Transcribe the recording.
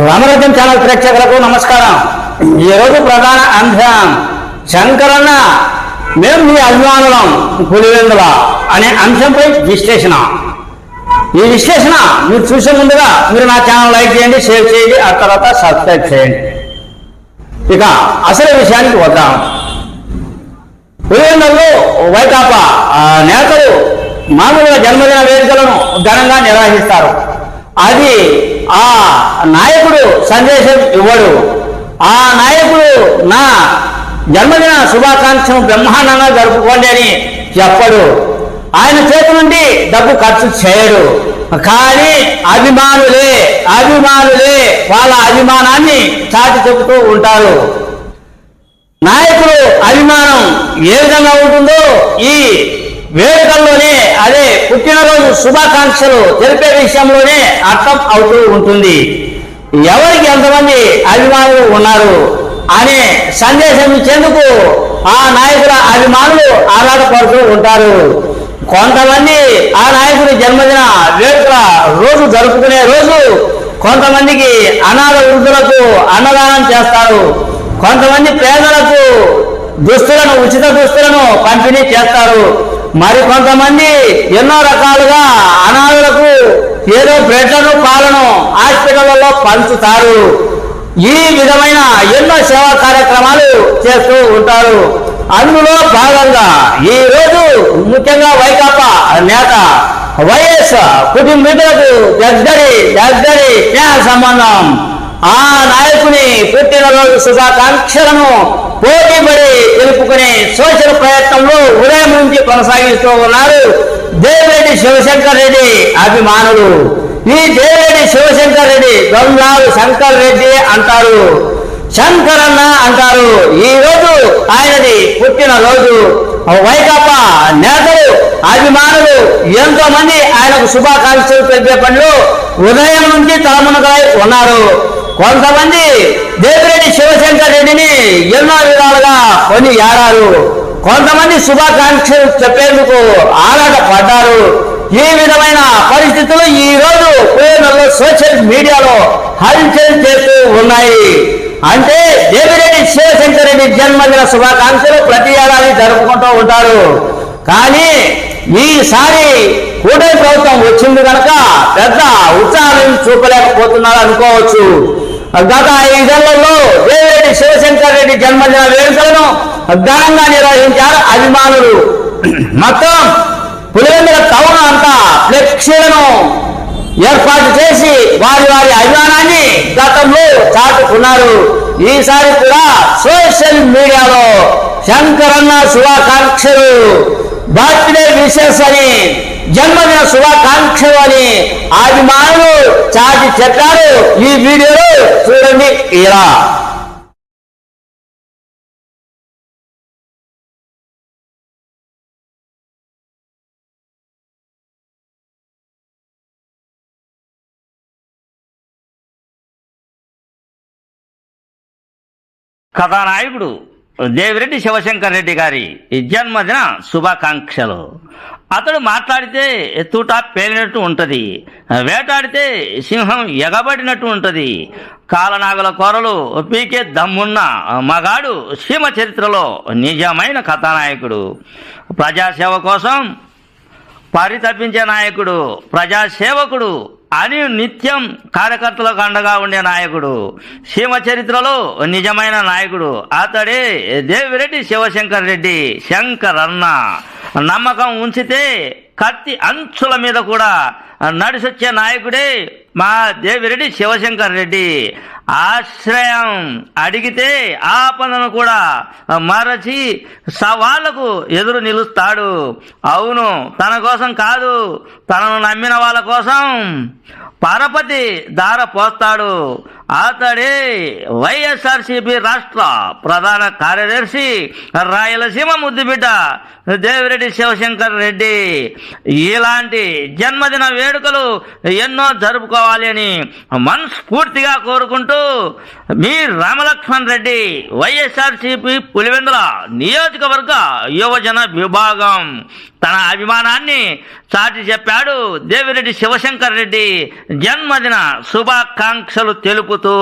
రామరాజ్యం channel ప్రేక్షకులకు నమస్కారం. ఈరోజు ప్రధాన అంశం శంకరన్న మేము మీ అభిమానులం పులివెందుల అనే అంశంపై విశ్లేషణ. ఈ విశ్లేషణ మీరు చూసే ముందుగా మీరు నా ఛానల్ లైక్ చేయండి షేర్ చేయండి ఆ తర్వాత సబ్స్క్రైబ్ చేయండి. ఇక అసలు విషయానికి వద్దాం. పులివెందులలో వైకాపా నేతలు మామూలుగా జన్మదిన వేడుకలను ఘనంగా నిర్వహిస్తారు. అది ఆ నాయకుడు సందేశం ఇవ్వడు. ఆ నాయకుడు నా జన్మదిన శుభాకాంక్షను బ్రహ్మాండంగా జరుపుకోండి అని చెప్పడు. ఆయన చేతి నుండి డబ్బు ఖర్చు చేయడు. కానీ అభిమానులే అభిమానులే వాళ్ళ అభిమానాన్ని చాటి చెబుతూ ఉంటారు. నాయకుడు అభిమానం ఏ విధంగా ఉంటుందో ఈ వేడుకల్లో పుట్టినరోజు శుభాకాంక్షలు తెలిపే విషయంలోనే అర్థం అవుతూ ఉంటుంది. ఎవరికి ఎంతమంది అభిమానులు ఉన్నారు అనే సందేశం ఇచ్చేందుకు ఆ నాయకుల అభిమానులు ఆరాటపడుతూ ఉంటారు. కొంతమంది ఆ నాయకుడి జన్మదిన వేడుక రోజు జరుపుకునే రోజు కొంతమందికి అనాథ వృద్ధులకు అన్నదానం చేస్తారు. కొంతమంది పేదలకు దుస్తులను ఉచిత దుస్తులను పంపిణీ చేస్తారు. మరి కొంతమంది ఎన్నో రకాలుగా అనాథులకు ఏదో బ్రెడ్లను పాలను హాస్పిటళ్ళలో పంచుతారు. ఈ విధమైన ఎన్నో సేవా కార్యక్రమాలు చేస్తూ ఉంటారు. అందులో భాగంగా ఈ రోజు ముఖ్యంగా వైకాపా నేత వైఎస్ కుటుంబీకులకు దగ్గరి దగ్గరి స్నేహ సంబంధం. ఆ నాయకుని పుట్టినరోజు శుభాకాంక్షలను పోటీపడి చెప్పుకునే సోచన ప్రయత్నంలో ఉదయం నుంచి కొనసాగిస్తూ ఉన్నారు దేవిరెడ్డి శివశంకర్ రెడ్డి అభిమానులు. ఈ దేవిరెడ్డి శివశంకర్ రెడ్డి దొంగాలు శంకర్ రెడ్డి అంటారు. శంకరన్న అంటారు. ఈ రోజు ఆయనది పుట్టిన రోజు వైకాపా నేతలు అభిమానులు ఎంతో మంది ఆయనకు శుభాకాంక్షలు తెలిపే పనిలో ఉదయం నుంచి తలమునకలై ఉన్నారు. కొంతమంది దేవిరెడ్డి శివశంకర్ రెడ్డిని ఎన్నో కొని ఏడారు. కొంతమంది శుభాకాంక్షలు చెప్పేందుకు ఆరాట పడ్డారు ఈ విధమైన పరిస్థితులు ఈ రోజు కోయనలో సోషల్ మీడియాలో హల్చల్ చేస్తూ ఉన్నాయి. అంటే దేవిరెడ్డి శివశంకర్ రెడ్డి జన్మదిన శుభాకాంక్షలు ప్రతి ఏడాది జరుపుకుంటూ ఉంటారు. కానీ ఈసారి కూటమి ప్రభుత్వం వచ్చింది కనుక పెద్ద ఉత్సాహం చూపలేకపోతున్నారు అనుకోవచ్చు. గత ఐదేళ్ళలో రెడ్డి జన్మదిన వేడుకలను ఘనంగా నిర్వహించారు అభిమానులు. మొత్తం పులివెందుల టౌన్ అంతా ఫ్లెక్సీలను ఏర్పాటు చేసి వారి వారి అభిమానాన్ని గతంలో చాటుకున్నారు. ఈసారి కూడా సోషల్ మీడియాలో శంకరన్న శుభాకాంక్షలు బర్త్డే విషెస్ అని జన్మదిన శుభాకాంక్షలు అని అభిమానులు చాటి చెప్పారు. ఈ వీడియోలో చూడండి. ఇలా కథానాయకుడు దేవిరెడ్డి శివశంకర్ రెడ్డి గారి జన్మదిన శుభాకాంక్షలు. అతడు మాట్లాడితే ఎత్తుట పేలినట్టు ఉంటుంది. వేటాడితే సింహం ఎగబడినట్టు ఉంటుంది. కాలనాగల కొరలు పీకే దమ్మున్న మగాడు సీమ చరిత్రలో నిజమైన కథానాయకుడు. ప్రజాసేవ కోసం పరితపించే నాయకుడు ప్రజాసేవకుడు అని నిత్యం కార్యకర్తలకు అండగా ఉండే నాయకుడు. సీమ చరిత్రలో నిజమైన నాయకుడు. అతడే దేవిరెడ్డి శివశంకర్ రెడ్డి శంకరన్న. నమ్మకం ఉంచితే కత్తి అంచుల మీద కూడా నడిసొచ్చే నాయకుడే మా దేవిరెడ్డి శివశంకర్ రెడ్డి. ఆశ్రయం అడిగితే ఆపదను కూడా మరచి సవాళ్ళకు ఎదురు నిలుస్తాడు. అవును తన కోసం కాదు తనను నమ్మిన వాళ్ళ కోసం పరపతి దార పోస్తాడు. అతడే వైఎస్ఆర్సీపీ రాష్ట్ర ప్రధాన కార్యదర్శి రాయలసీమ ముద్దుబిడ్డ దేవిరెడ్డి శివశంకర్ రెడ్డి. ఇలాంటి జన్మదిన వేడుకలు ఎన్నో జరుపుకోవాలి అని మనస్ఫూర్తిగా కోరుకుంటూ మీ రామలక్ష్మణ్ రెడ్డి వైఎస్ఆర్సీపీ పులివెందుల నియోజకవర్గ యువజన విభాగం తన అభిమానాన్ని చాటి చెప్పాడు దేవిరెడ్డి శివశంకర్ రెడ్డి జన్మదిన శుభాకాంక్షలు తెలుపుతూ